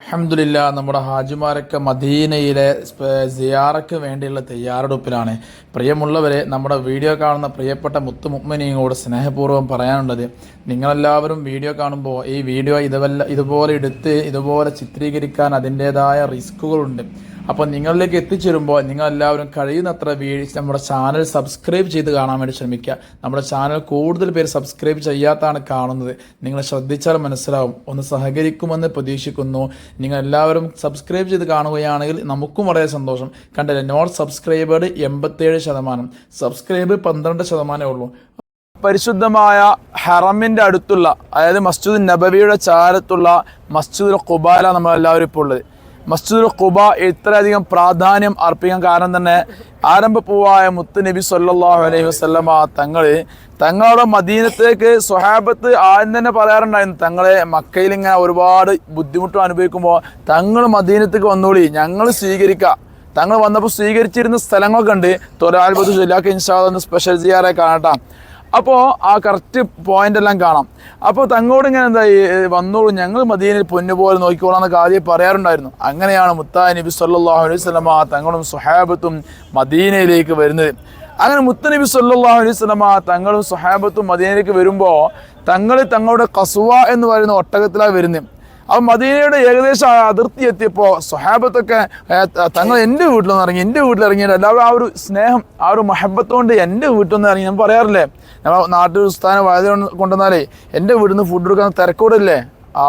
അൽഹംദുലില്ലാ നമ്മുടെ ഹാജിമാരൊക്കെ മദീനയിലെ സിയാറയ്ക്ക് വേണ്ടിയുള്ള തയ്യാറെടുപ്പിലാണ്. പ്രിയമുള്ളവരെ നമ്മുടെ വീഡിയോ കാണുന്ന പ്രിയപ്പെട്ട മുത്തു മുഗ്മിനിയോട് സ്നേഹപൂർവം പറയാനുള്ളത് നിങ്ങളെല്ലാവരും വീഡിയോ കാണുമ്പോൾ ഈ വീഡിയോ ഇതുവല്ല ഇതുപോലെ എടുത്ത് ഇതുപോലെ ചിത്രീകരിക്കാൻ അതിന്റേതായ റിസ്കുകളുണ്ട് അപ്പോൾ നിങ്ങളിലേക്ക് എത്തിച്ചേരുമ്പോൾ നിങ്ങൾ എല്ലാവരും കഴിയുന്നത്ര വീഴ്ച നമ്മുടെ ചാനൽ സബ്സ്ക്രൈബ് ചെയ്ത് കാണാൻ വേണ്ടി ശ്രമിക്കുക. നമ്മുടെ ചാനൽ കൂടുതൽ പേര് സബ്സ്ക്രൈബ് ചെയ്യാത്താണ് കാണുന്നത്. നിങ്ങൾ ശ്രദ്ധിച്ചാൽ മനസ്സിലാവും. ഒന്ന് സഹകരിക്കുമെന്ന് പ്രതീക്ഷിക്കുന്നു. നിങ്ങൾ എല്ലാവരും സബ്സ്ക്രൈബ് ചെയ്ത് കാണുകയാണെങ്കിൽ നമുക്കും വളരെ സന്തോഷം. കണ്ടില്ലേ? നോട്ട് സബ്സ്ക്രൈബേഡ് എൺപത്തേഴ് ശതമാനം. സബ്സ്ക്രൈബ് പന്ത്രണ്ട് ശതമാനമേ ഉള്ളൂ. പരിശുദ്ധമായ ഹറമിന്റെ അടുത്തുള്ള അതായത് മസ്ജിദ് നബവിയുടെ ചാരത്തുള്ള മസ്ജിദുൽ ഖുബാല നമ്മളെല്ലാവരും ഇപ്പോൾ ഉള്ളത്. മസ്ജിദുൽ ഖുബ ഇത്രയധികം പ്രാധാന്യം അർപ്പിക്കാൻ കാരണം തന്നെ ആരംഭപ്പൂവായ മുത്ത് നബി സല്ലല്ലാഹു അലൈഹി വസല്ലമ തങ്ങൾ തങ്ങളുടെ മദീനത്തേക്ക് സ്വഹാബത്ത് ആദ്യം തന്നെ പറയാറുണ്ടായിരുന്നു തങ്ങളെ മക്കയിൽ ഇങ്ങനെ ഒരുപാട് ബുദ്ധിമുട്ടും അനുഭവിക്കുമ്പോൾ തങ്ങൾ മദീനത്തേക്ക് വന്നോളി ഞങ്ങൾ സ്വീകരിക്കാം. തങ്ങൾ വന്നപ്പോൾ സ്വീകരിച്ചിരുന്ന സ്ഥലങ്ങളൊക്കെ ഉണ്ട്. തൊരാൽബത്ത് ജില്ലാക്ക് ഇൻഷാദ് സ്പെഷ്യൽ ചെയ്യാറെ കാണട്ടാം. അപ്പോൾ ആ കറക്റ്റ് പോയിന്റ് എല്ലാം കാണാം. അപ്പോൾ തങ്ങോട് ഇങ്ങനെ എന്താ വന്നോളൂ ഞങ്ങൾ മദീനിൽ പൊന്നുപോലെ നോക്കിക്കോളാം എന്നൊക്കെ ആദ്യം പറയാറുണ്ടായിരുന്നു. അങ്ങനെയാണ് മുത്താ നബി സല്ലല്ലാഹു അലൈഹി വസല്ലമ തങ്ങളും സുഹാബത്തും മദീനയിലേക്ക് വരുന്നത്. അങ്ങനെ മുത്ത നബി സല്ലല്ലാഹു അലൈഹി വസല്ലമ തങ്ങളും സുഹാബത്തും മദീനയിലേക്ക് വരുമ്പോൾ തങ്ങൾ തങ്ങളുടെ കസുവ എന്ന് പറയുന്ന ഒട്ടകത്തിലാണ് വരുന്നത് അപ്പോൾ മദീനയുടെ ഏകദേശം അതിർത്തി എത്തിയപ്പോൾ സ്വഹാബത്തൊക്കെ തങ്ങൾ എന്റെ വീട്ടിൽ നിന്ന് ഇറങ്ങി എന്റെ വീട്ടിൽ ഇറങ്ങിയിട്ട് എല്ലാവരും ആ ഒരു സ്നേഹം ആ ഒരു മഹബത്തോണ്ട് എന്റെ വീട്ടിൽ നിന്ന് ഇറങ്ങി. ഞാൻ പറയാറില്ലേ? നമ്മൾ നാട്ടിൽ സ്ഥാനം വയത് കൊണ്ടുവന്നാലേ എന്റെ വീട്ടിൽ നിന്ന് ഫുഡ് എടുക്കാൻ തിരക്കൂടല്ലേ?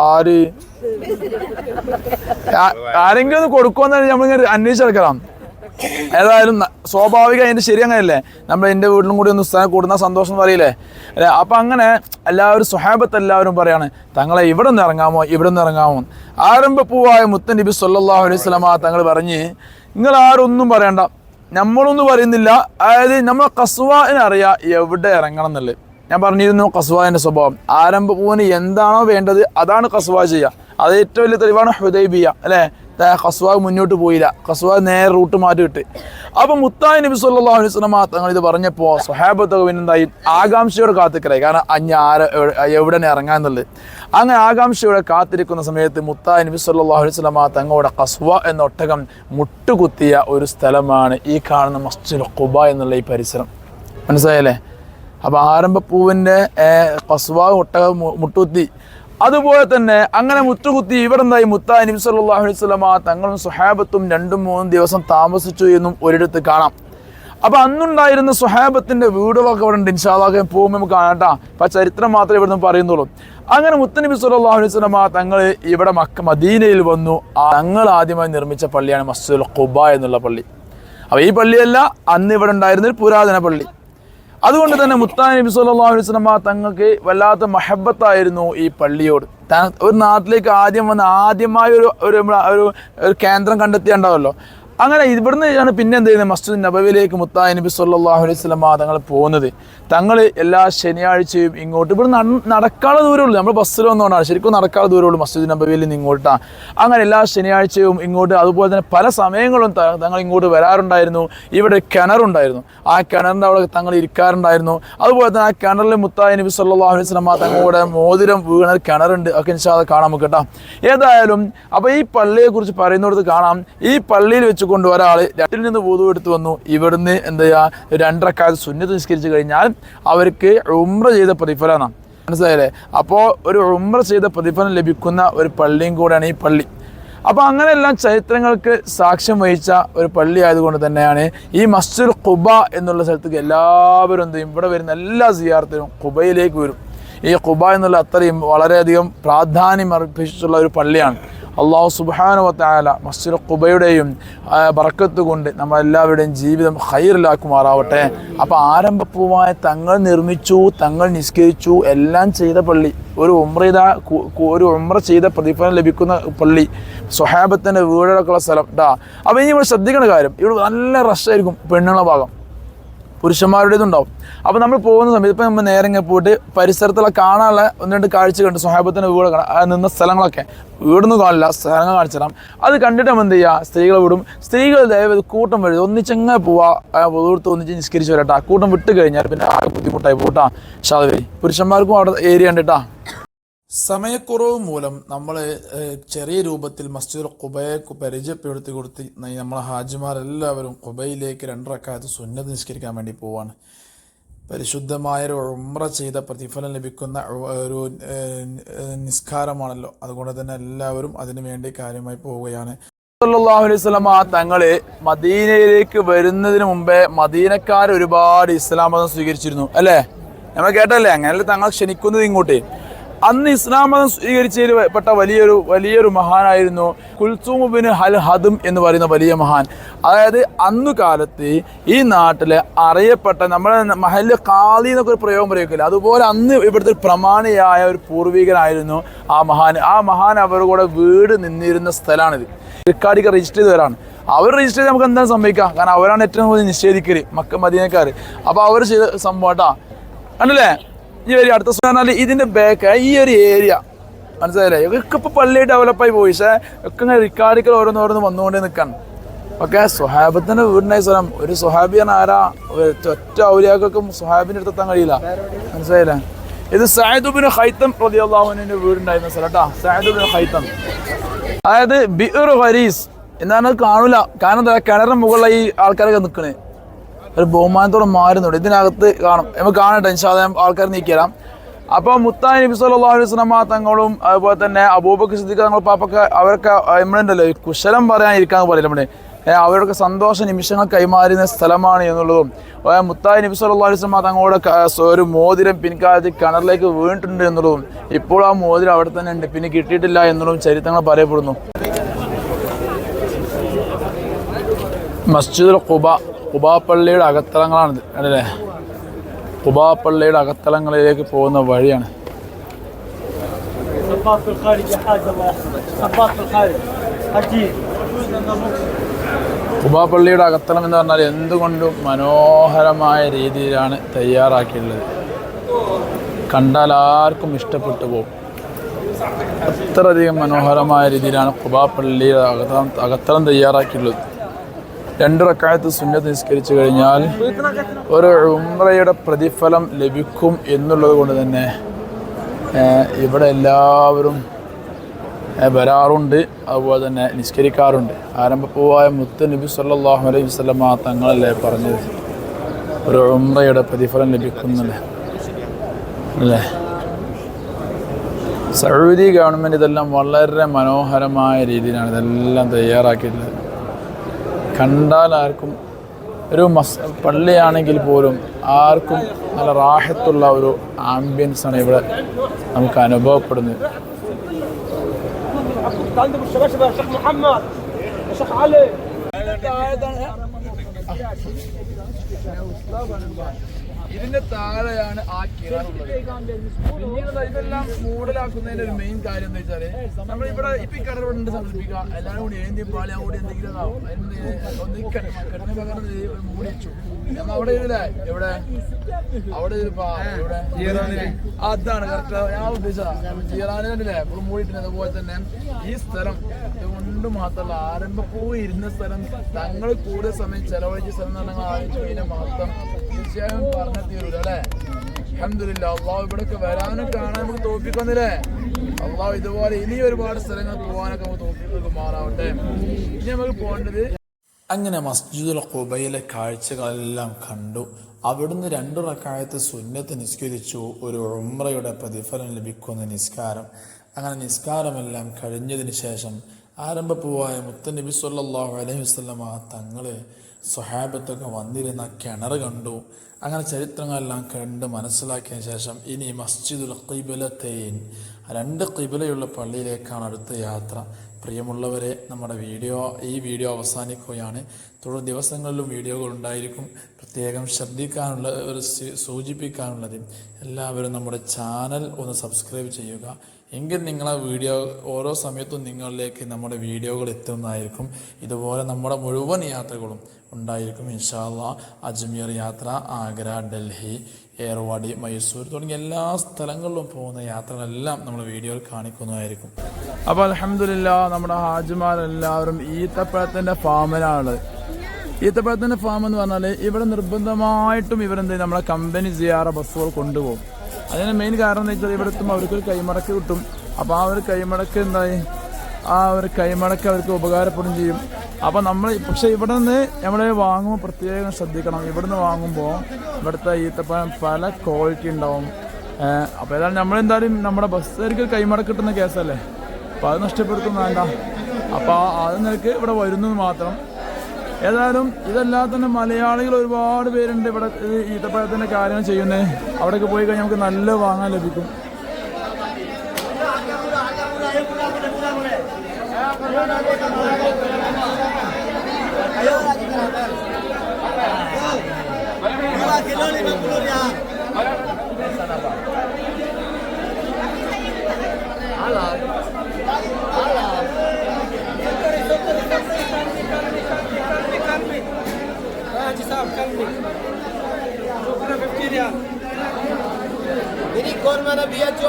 ആര്? ആരെങ്കിലും ഒന്ന് കൊടുക്കുമെന്നാണ് നമ്മളിങ്ങനെ അന്വേഷിച്ചെടുക്കണം ഏതായാലും സ്വാഭാവികം അതിന്റെ ശരി നമ്മൾ എന്റെ വീട്ടിലും കൂടി ഒന്ന് ഉസ്താനെ കൂടുന്ന സന്തോഷം എന്ന് പറയില്ലേ? അല്ലേ? അപ്പം അങ്ങനെ എല്ലാവരും സ്വഹാബത്ത് എല്ലാവരും പറയാണ് തങ്ങളെ ഇവിടെ നിന്ന് ഇറങ്ങാമോ? ഇവിടെ നിന്ന് ഇറങ്ങാമോ? ആരംഭപ്പൂവായ മുത്തൻ നബി സല്ലാഹു അലൈഹി സ്വലമ തങ്ങൾ പറഞ്ഞ് നിങ്ങൾ ആരൊന്നും പറയണ്ട. നമ്മളൊന്നും പറയുന്നില്ല. അതായത് നമ്മൾ കസ്വാന് അറിയാം എവിടെ ഇറങ്ങണം എന്നുള്ളത്. ഞാൻ പറഞ്ഞിരുന്നു കസ്വാന്റെ സ്വഭാവം. ആരംഭ പൂവിന് എന്താണോ വേണ്ടത് അതാണ് കസ്വാ ചെയ്യുക. അത് ഏറ്റവും വലിയ തെളിവാണ് ഹുദൈബിയ അല്ലേ? ഖസ്വാഗ് മുന്നോട്ട് പോയില്ല. ഖസ്വാഗ് നേരെ റൂട്ട് മാറ്റി അപ്പൊ മുത്തായി നബി സല്ലാ അലൈഹി വസല്ലമ തങ്ങൾ ഇത് പറഞ്ഞപ്പോൾ സ്വഹാബത്തൊക്കെ പിന്നെന്തായി? ആകാംക്ഷയോടെ കാത്തിക്കലായി കാരണം അഞ്ഞ ആര എവിടെ ഇറങ്ങാന്നുള്ളത് അങ്ങനെ ആകാംക്ഷയോടെ കാത്തിരിക്കുന്ന സമയത്ത് മുത്തായി നബി സല്ലാ അലൈഹി വസല്ലമ തങ്ങളുടെ കസ്വ എന്ന ഒട്ടകം മുട്ടുകുത്തിയ ഒരു സ്ഥലമാണ് ഈ കാണുന്ന മസ്ജിദ് ഖുബ എന്നുള്ള ഈ പരിസരം. മനസ്സിലായല്ലേ? അപ്പോൾ ആരംഭപ്പൂവിന്റെ കസ്വ ഒട്ടകം മുട്ടുകുത്തി. അതുപോലെ തന്നെ അങ്ങനെ മുറ്റുകുത്തി ഇവിടെ നിന്നായി മുത്താ നബി സല്ലല്ലാഹു അലൈഹി തങ്ങളും സുഹാബത്തും രണ്ടും മൂന്നും ദിവസം താമസിച്ചു എന്നും ഒരിടത്ത് കാണാം. അപ്പൊ അന്നുണ്ടായിരുന്ന സുഹാബത്തിന്റെ വീടുകളൊക്കെ ഇവിടെ ഉണ്ട് ഇൻഷാല്ലാഹ് പോകുമ്പോൾ നമുക്ക് കാണാട്ടാ അപ്പൊ ചരിത്രം മാത്രമേ ഇവിടെ നിന്ന് പറയുന്നുള്ളൂ. അങ്ങനെ മുത്തനബി സല്ലല്ലാഹു അലൈഹി വസല്ലമ തങ്ങൾ ഇവിടെ മക്ക മദീനയിൽ വന്നു. തങ്ങൾ ആദ്യമായി നിർമ്മിച്ച പള്ളിയാണ് മസ്ജിദുൽ ഖുബ എന്നുള്ള പള്ളി. അപ്പോൾ ഈ പള്ളിയല്ല അന്ന് ഇവിടെ ഉണ്ടായിരുന്ന പുരാതന പള്ളി. അതുകൊണ്ട് തന്നെ മുത്താൻ നബി സല്ലല്ലാഹു അലൈഹി വസല്ലമ തങ്ങൾക്ക് വല്ലാത്ത മഹബത്തായിരുന്നു ഈ പള്ളിയോട്. ഒരു നാട്ടിലേക്ക് ആദ്യം വന്ന് ആദ്യമായ ഒരു ഒരു ഒരു കേന്ദ്രം കണ്ടെത്തിയുണ്ടാവല്ലോ അങ്ങനെ ഇവിടുന്ന് ആണ് പിന്നെ എന്ത് ചെയ്യുന്നത്? മസ്ജിദ് നബവിലേക്ക് മുത്തായ നബി സല്ലാഹു അലൈഹി വസല്ലമ തങ്ങൾ പോകുന്നത്. തങ്ങൾ എല്ലാ ശനിയാഴ്ചയും ഇങ്ങോട്ട് ഇവിടെ നടക്കാനുള്ള ദൂരമുള്ളൂ. നമ്മൾ ബസ്സിൽ വന്നുകൊണ്ടാണ് ശരിക്കും നടക്കാനുള്ള ദൂരമുള്ളൂ മസ്ജിദ് നബവിയിൽ നിന്ന് ഇങ്ങോട്ടാണ് അങ്ങനെ എല്ലാ ശനിയാഴ്ചയും ഇങ്ങോട്ട് അതുപോലെ തന്നെ പല സമയങ്ങളും തങ്ങൾ ഇങ്ങോട്ട് വരാറുണ്ടായിരുന്നു. ഇവിടെ കിണറുണ്ടായിരുന്നു ആ കിണറിന്റെ അവിടെ തങ്ങൾ ഇരിക്കാറുണ്ടായിരുന്നു. അതുപോലെ തന്നെ ആ കിണറിൽ മുത്തായ നബി സല്ലാഹു അലൈഹി വസല്ലമ തങ്ങളുടെ മോതിരം വീണ കിണറുണ്ട്. ഒക്കെ ഇൻഷാല്ല കാണാൻ നമുക്ക് കേട്ടോ. ഏതായാലും അപ്പോൾ ഈ പള്ളിയെക്കുറിച്ച് പറയുന്നിടത്ത് കാണാം. ഈ പള്ളിയിൽ വെച്ചുകൊണ്ട് ഒരാൾ രണ്ടിൽ നിന്ന് വൂതു എടുത്ത് വന്നു. ഇവിടുന്ന് എന്താ ചെയ്യുക രണ്ടരക്കാലത്ത് സുന്നത്ത് നിസ്കരിച്ച് കഴിഞ്ഞാൽ അവർക്ക് ഉമ്ര ചെയ്ത പ്രതിഫലമാണ്. മനസ്സിലായില്ലേ? അപ്പോൾ ഒരു ഉമ്ര ചെയ്ത പ്രതിഫലം ലഭിക്കുന്ന ഒരു പള്ളിയും കൂടെയാണ് ഈ പള്ളി. അപ്പോൾ അങ്ങനെയെല്ലാം ചരിത്രങ്ങൾക്ക് സാക്ഷ്യം വഹിച്ച ഒരു പള്ളി ആയതുകൊണ്ട് തന്നെയാണ് ഈ മസ്ജിദ് ഖുബ എന്നുള്ള സ്ഥലത്തേക്ക് എല്ലാവരും എന്ത് ഇവിടെ വരുന്ന എല്ലാ സിയാർത്തിനും ഖുബയിലേക്ക് വരും. ഈ ഖുബ എന്നുള്ള അത്രയും വളരെയധികം പ്രാധാന്യം അർപ്പിച്ചിട്ടുള്ള ഒരു പള്ളിയാണ്. അള്ളാഹു സുബാനുവത്തായാല മസ്ജിദ് ഖുബയുടെയും ബറക്കത്ത് കൊണ്ട് നമ്മളെല്ലാവരുടെയും ജീവിതം ഹൈറിലാക്കുമാറാവട്ടെ അപ്പോൾ ആരംഭപ്പൂവായ തങ്ങൾ നിർമ്മിച്ചു തങ്ങൾ നിസ്കരിച്ചു എല്ലാം ചെയ്ത പള്ളി ഒരു ഉമ്രിത ഒരു ഉമ്ര ചെയ്ത പ്രതിഫലം ലഭിക്കുന്ന പള്ളി സ്വഹാബത്തിന്റെ വീടുകളൊക്കെയുള്ള സ്ഥലം ഡാ അപ്പോൾ ഇനി ഇവിടെ ശ്രദ്ധിക്കേണ്ട കാര്യം ഇവിടെ നല്ല റഷായിരിക്കും പെണ്ണുങ്ങളുടെ ഭാഗം. പുരുഷന്മാരുടേതുണ്ടാവും. അപ്പോൾ നമ്മൾ പോകുന്ന സമയത്ത് ഇപ്പം നമ്മൾ നേരെ ഇങ്ങനെ പോയിട്ട് പരിസരത്തുള്ള കാണാനുള്ള ഒന്ന് രണ്ട് കാഴ്ച കണ്ട് സ്വഹാബത്തിന്റെ വീട് നിന്ന സ്ഥലങ്ങളൊക്കെ. വീടൊന്നും കാണില്ല സ്ഥലങ്ങൾ കാണിച്ചു തരാം അത് കണ്ടിട്ട് നമ്മൾ എന്ത് ചെയ്യുക സ്ത്രീകളെ വിടും. സ്ത്രീകൾ ദയവ് കൂട്ടം വഴി ഒന്നിച്ചെങ്ങനെ പോവാ. ഒതുകൊടുത്ത് ഒന്നിച്ച് നിസ്കരിച്ച് വരട്ടാ. കൂട്ടം വിട്ട് കഴിഞ്ഞാൽ പിന്നെ ആ ബുദ്ധിമുട്ടായി പോട്ടാ ഷാദവരി പുരുഷന്മാർക്കും അവിടെ ഏരിയ ഉണ്ട് കേട്ടാ സമയക്കുറവ് മൂലം നമ്മൾ ചെറിയ രൂപത്തിൽ മസ്ജിദ് കുബയെ പരിചയപ്പെടുത്തി കൊടുത്ത് നമ്മളെ ഹാജിമാരെല്ലാവരും കുബയിലേക്ക് രണ്ടരക്കാലത്ത് സുന്നത്ത് നിഷ്കരിക്കാൻ വേണ്ടി പോവാണ്. പരിശുദ്ധമായ ഒരു ഉമ്ര ചെയ്ത പ്രതിഫലം ലഭിക്കുന്ന ഒരു നിസ്കാരമാണല്ലോ. അതുകൊണ്ട് തന്നെ എല്ലാവരും അതിനു വേണ്ടി കാര്യമായി പോവുകയാണ്. സല്ലല്ലാഹു അലൈഹി തങ്ങൾ മദീനയിലേക്ക് വരുന്നതിന് മുമ്പേ മദീനക്കാർ ഒരുപാട് ഇസ്ലാം മതം സ്വീകരിച്ചിരുന്നു. അല്ലേ? നമ്മൾ കേട്ടല്ലേ? അങ്ങനെ തങ്ങൾ ക്ഷണിക്കുന്നത് ഇങ്ങോട്ട്. അന്ന് ഇസ്ലാം മതം സ്വീകരിച്ചതിൽ പെട്ട വലിയൊരു വലിയൊരു മഹാനായിരുന്നു കുൽസൂമുബിന് ഹൽ ഹദും എന്ന് പറയുന്ന വലിയ മഹാൻ. അതായത് അന്നു കാലത്ത് ഈ നാട്ടിലെ അറിയപ്പെട്ട നമ്മുടെ മഹൽ കാളി എന്നൊക്കെ ഒരു പ്രയോഗം പ്രയോഗിക്കില്ല അതുപോലെ അന്ന് ഇവിടുത്തെ ഒരു പ്രമാണിയായ ഒരു പൂർവികനായിരുന്നു ആ മഹാൻ. ആ മഹാൻ അവരുടെ കൂടെ വീട് നിന്നിരുന്ന സ്ഥലമാണിത്. റിക്കാർഡിക്ക് രജിസ്റ്റർ ചെയ്തവരാണ്. അവർ രജിസ്റ്റർ ചെയ്ത് നമുക്ക് എന്താണ് സംഭവിക്കാം കാരണം അവരാണ് ഏറ്റവും കൂടുതൽ നിഷേധിക്കൽ മക്ക മദീനക്കാർ അപ്പോൾ അവർ ചെയ്ത സംഭവം കേട്ടാ കണ്ടില്ലേ? ഈ ഒരു അടുത്ത പറഞ്ഞാൽ ഇതിന്റെ ബാക്ക് ഈ ഒരു ഏരിയ മനസ്സിലായില്ലേ? ഇതൊക്കെ ഇപ്പൊ പള്ളി ഡെവലപ്പായി പോയി. പക്ഷേ ഒക്കെ ഇങ്ങനെ റിക്കാർഡിക്കൽ ഓരോന്ന് ഓരോന്ന് വന്നുകൊണ്ടേ നിൽക്കാൻ ഓക്കെ സുഹാബത്തിന്റെ വീടിനായി സ്ഥലം. ഒരു സുഹാബിയാണ് ആരാ? ഒറ്റ ഔലിയാക്കും സുഹാബിന്റെ അടുത്തെത്താൻ കഴിയില്ല. മനസ്സിലായില്ലേ? ഇത് സായദുബിന് ഹൈത്തം പ്രതി അള്ളാഹുവിന്റെ വീടുണ്ടായിരുന്ന സ്ഥലം കേട്ടോ സായദുബിന് ഹൈത്തം അതായത് ബിർ ഹരീസ് എന്നാണ് കാണൂല. കാരണം എന്താ? കിണറിന് മുകളിലായി ആൾക്കാരൊക്കെ നിൽക്കണേ ഒരു ബഹുമാനത്തോടെ മാറുന്നുണ്ട് ഇതിനകത്ത് കാണും. നമുക്ക് കാണട്ടെ ഇൻഷാദ് ആൾക്കാർ നീക്കിയരാം അപ്പോൾ മുത്താൻ നബി സല്ലല്ലാഹു അലൈഹി തങ്ങളും അതുപോലെ തന്നെ അബൂബക്ക് സിദ്ദീഖ് തങ്ങൾ പാപ്പൊക്കെ അവരൊക്കെ നമ്മളുണ്ടല്ലോ കുശലം പറയാനിരിക്കാന്ന് പറയില്ല നമ്മുടെ അവരുടെ സന്തോഷ നിമിഷങ്ങൾ കൈമാറുന്ന സ്ഥലമാണ് എന്നുള്ളതും മുത്തായി നബി സല്ലല്ലാഹു അലൈഹി തങ്ങളുടെ ഒരു മോതിരം പിൻകാലത്ത് കിണറിലേക്ക് വീണിട്ടുണ്ട് എന്നുള്ളതും ഇപ്പോൾ ആ മോതിരം അവിടെ തന്നെ ഉണ്ട് പിന്നെ കിട്ടിയിട്ടില്ല എന്നുള്ളതും ചരിത്രങ്ങൾ പറയപ്പെടുന്നു. മസ്ജിദുൽ ഖുബ കുബാപ്പള്ളിയുടെ അകത്തളങ്ങളാണിത് അല്ലേ കുബാപ്പള്ളിയുടെ അകത്തളങ്ങളിലേക്ക് പോകുന്ന വഴിയാണ്. കുബാപ്പള്ളിയുടെ അകത്തളം എന്ന് പറഞ്ഞാൽ എന്തുകൊണ്ടും മനോഹരമായ രീതിയിലാണ് തയ്യാറാക്കിയിട്ടുള്ളത്. കണ്ടാൽ ആർക്കും ഇഷ്ടപ്പെട്ടു പോകും. അത്രയധികം മനോഹരമായ രീതിയിലാണ് കുബാപ്പള്ളിയുടെ അകത്തളം അകത്തളം തയ്യാറാക്കിയിട്ടുള്ളത്. രണ്ട് റക്കായത്ത് സുന്നത്ത് നിസ്കരിച്ചു കഴിഞ്ഞാൽ ഒരു ഉമ്രയുടെ പ്രതിഫലം ലഭിക്കും എന്നുള്ളത് കൊണ്ട് തന്നെ ഇവിടെ എല്ലാവരും വരാറുണ്ട്. അതുപോലെ തന്നെ നിസ്കരിക്കാറുണ്ട്. ആരംഭപ്പൂവായ മുത്ത് നബി സല്ലാഹു അലൈഹി വസല്ലമ തങ്ങളല്ലേ പറഞ്ഞത്? ഒരു ഉമ്രയുടെ പ്രതിഫലം ലഭിക്കുന്നില്ലേ അല്ലേ? സൗദി ഗവൺമെന്റ് ഇതെല്ലാം വളരെ മനോഹരമായ രീതിയിലാണ് ഇതെല്ലാം തയ്യാറാക്കിയിട്ടുള്ളത്. കണ്ടാൽ ആർക്കും ഒരു മസ് പള്ളിയാണെങ്കിൽ പോലും ആർക്കും നല്ല റാഹത്തുള്ള ഒരു ആംബിയൻസാണ് ഇവിടെ നമുക്ക് അനുഭവപ്പെടുന്നത്. മുഹമ്മദ് ഇതിന്റെ താഴെയാണ് ആ കിണറുള്ളത് പിന്നീട് ഇതെല്ലാം മൂടലാക്കുന്നതിന്റെ ഒരു മെയിൻ കാര്യം എന്താ വെച്ചാൽ നമ്മൾ ഇവിടെ ഇപ്പൊ ഈ കിണർ കൊണ്ട് സങ്കല്പിക്കുക എല്ലാവരും കൂടി ഏന്തി പാളി അങ്ങോട്ട് എന്തെങ്കിലും ഇതാവും. കിണറിന് പകരം ഒരു മൂടി വെച്ചു. അവിടെ ഇല്ലേ എവിടെ? അവിടെ ഒരു അതാണ് കറക്റ്റ് ഞാൻ ഉദ്ദേശിച്ചത്. ജീറാനിലെ ഇപ്പോൾ മൂടിയിട്ടുണ്ട് അതുപോലെ തന്നെ ഈ സ്ഥലം കൊണ്ട് മാത്രമല്ല ആരംഭപ്പൂ ഇരുന്ന സ്ഥലം തങ്ങൾ കൂടുതൽ സമയം ചെലവഴിച്ച സ്ഥലം എന്ന് പറഞ്ഞാൽ ആലോചിച്ചു കഴിഞ്ഞാൽ മാത്രം തീർച്ചയായും പറഞ്ഞു തീരൂല അല്ലേ? അഹമ്മദില്ല അള്ളാഹു ഇവിടൊക്കെ വരാനും കാണാൻ നമുക്ക് തോപ്പിക്കൊന്നില്ലേ അള്ളാഹു ഇതുപോലെ ഇനി ഒരുപാട് സ്ഥലങ്ങൾ പോകാനൊക്കെ നമുക്ക് തോപ്പിക്കൊക്കെ മാറാവട്ടെ. ഇനി നമുക്ക് പോകേണ്ടത് അങ്ങനെ മസ്ജിദുൽ ഖുബയിലെ കാഴ്ചകളെല്ലാം കണ്ടു. അവിടുന്ന് രണ്ടു റക്കായത്ത് സുന്നത്ത് നിസ്കരിച്ചു. ഒരു ഉമ്രയുടെ പ്രതിഫലം ലഭിക്കുന്ന നിസ്കാരം. അങ്ങനെ നിസ്കാരമെല്ലാം കഴിഞ്ഞതിന് ശേഷം ആരംഭപ്പൂവായ മുത്തനബി സല്ലാഹു അലൈഹി വസ്ലമ തങ്ങൾ സ്വഹാബത്തൊക്കെ വന്നിരുന്ന കിണർ കണ്ടു. അങ്ങനെ ചരിത്രങ്ങളെല്ലാം കണ്ട് മനസ്സിലാക്കിയ ശേഷം ഇനി മസ്ജിദുൽ ഖിബിലത്തെയിൻ രണ്ട് ഖിബലയുള്ള പള്ളിയിലേക്കാണ് അടുത്ത യാത്ര. പ്രിയമുള്ളവരെ നമ്മുടെ വീഡിയോ ഈ വീഡിയോ അവസാനിക്കുകയാണ്. തുടർ ദിവസങ്ങളിലും വീഡിയോകൾ ഉണ്ടായിരിക്കും. പ്രത്യേകം ശ്രദ്ധിക്കാനുള്ള ഒരു സൂചിപ്പിക്കാനുള്ളത് എല്ലാവരും നമ്മുടെ ചാനൽ ഒന്ന് സബ്സ്ക്രൈബ് ചെയ്യുക. എങ്കിൽ നിങ്ങളെ വീഡിയോ ഓരോ സമയത്തും നിങ്ങളിലേക്ക് നമ്മുടെ വീഡിയോകൾ എത്തുന്നതായിരിക്കും. ഇതുപോലെ നമ്മുടെ മുഴുവൻ യാത്രകളും ഉണ്ടായിരിക്കും. ഇൻഷാല്ല അജ്മീർ യാത്ര ആഗ്ര ഡൽഹി ഏർവാടി മൈസൂർ തുടങ്ങിയ എല്ലാ സ്ഥലങ്ങളിലും പോകുന്ന യാത്രകളെല്ലാം നമ്മൾ വീഡിയോയിൽ കാണിക്കുന്നതായിരിക്കും. അപ്പോൾ അലഹമില്ല നമ്മുടെ ഹാജിമാരെല്ലാവരും ഈത്തപ്പഴത്തിന്റെ ഫാമിലാണ്. ഈത്തപ്പഴത്തിന്റെ ഫാം എന്ന് പറഞ്ഞാൽ ഇവിടെ നിർബന്ധമായിട്ടും ഇവരെന്ത് നമ്മളെ കമ്പനി സിയാറ ബസ്സുകൾ കൊണ്ടുപോകും. അതിന് മെയിൻ കാരണം എന്ന് വെച്ചാൽ ഇവിടെ എത്തുമ്പോൾ അവർക്കൊരു കൈമടക്ക് കിട്ടും. അപ്പോൾ ആ ഒരു കൈമടക്ക് എന്തായി? ആ ഒരു കൈമടക്ക് അവർക്ക് ഉപകാരപ്പെടും ചെയ്യും. അപ്പോൾ നമ്മൾ പക്ഷേ ഇവിടെ നിന്ന് നമ്മൾ വാങ്ങുമ്പോൾ പ്രത്യേകം ശ്രദ്ധിക്കണം. ഇവിടുന്ന് വാങ്ങുമ്പോൾ ഇവിടുത്തെ ഈത്തപ്പഴം പല ക്വാളിറ്റി ഉണ്ടാവും. അപ്പോൾ ഏതായാലും നമ്മളെന്തായാലും നമ്മുടെ ബസ്സുകാർക്ക് കൈമടക്ക് കിട്ടുന്ന കേസല്ലേ അപ്പോൾ അത് നഷ്ടപ്പെടുത്തും വേണ്ട. അപ്പോൾ അത് നിനക്ക് ഇവിടെ വരുന്നത് മാത്രം ഏതായാലും ഇതല്ലാതെ തന്നെ മലയാളികൾ ഒരുപാട് പേരുണ്ട് ഇവിടെ ഈത്തപ്പഴത്തിന്റെ കാര്യങ്ങൾ ചെയ്യുന്നത് അവിടെയൊക്കെ പോയി കഴിഞ്ഞാൽ നമുക്ക് നല്ല വാങ്ങാൻ ലഭിക്കും. Ini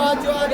Raja